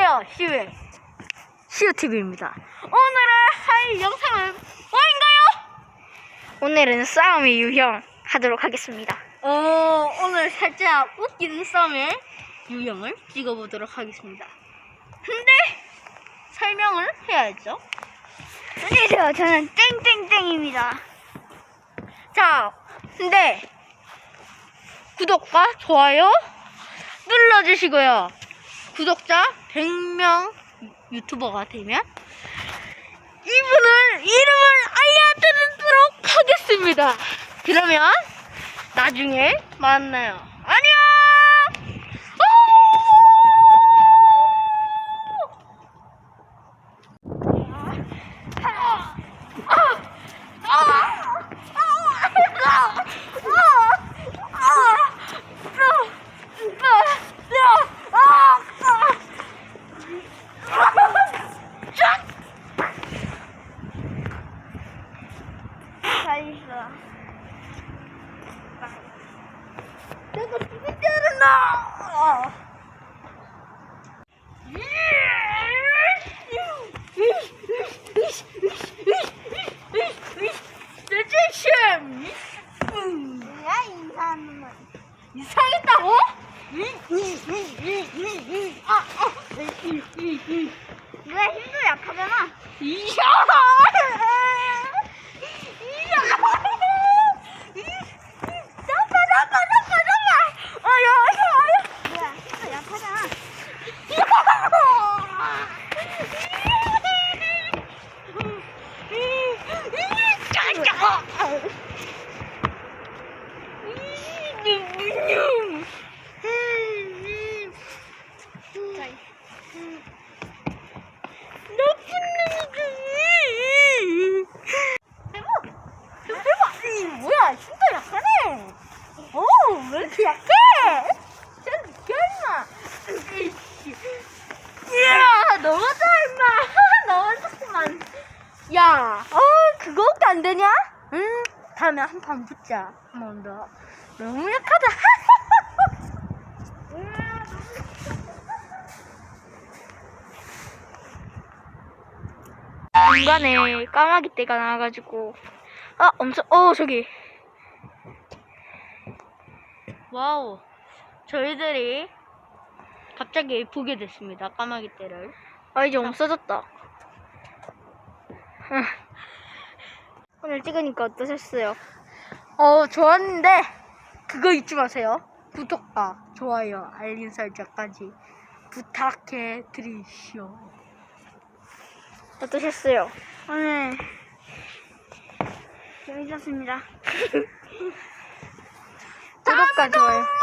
안녕하세요, 시우의 시우TV입니다. 오늘은 할 영상은 뭐인가요? 오늘은 싸움의 유형 하도록 하겠습니다. 어, 오늘 살짝 웃기는 싸움의 유형을 찍어보도록 하겠습니다. 근데 설명을 해야죠. 안녕하세요. 저는 땡땡땡입니다. 자, 근데 구독과 좋아요 눌러주시고요. 구독자 100명 유튜버가 되면 이분을 이름을 알려드리도록 하겠습니다. 그러면 나중에 만나요. TV 때렸나? 대체심 야 인사하는 말. 이상했다고? 아, 왜 힘도 약하잖아. 이야! 잠깐, 잠깐, 잠깐, 잠깐! 아야, 아야, 뭐야 힘도 약하잖아. 자, 대박! 대박! 이 뭐야, 진짜 약하네! 어, 왜 이렇게 약해? 쟤는 개인마! 이야, 너무하다, 임마! 너무하구만. 야, 어, 그거밖에 안 되냐? 응, 다음에 한 판 붙자. 한 번 더. 너무 약하다. 중간에 까마귀 떼가 나와가지고 아 엄청 어 저기 와우. 저희들이 갑자기 보게 됐습니다. 까마귀 떼를. 아 이제 없어졌다. 오늘 찍으니까 어떠셨어요? 어, 좋았는데, 그거 잊지 마세요. 구독과 좋아요, 알림 설정까지 부탁해 드리시오. 어떠셨어요? 오늘 재밌었습니다. I don't door.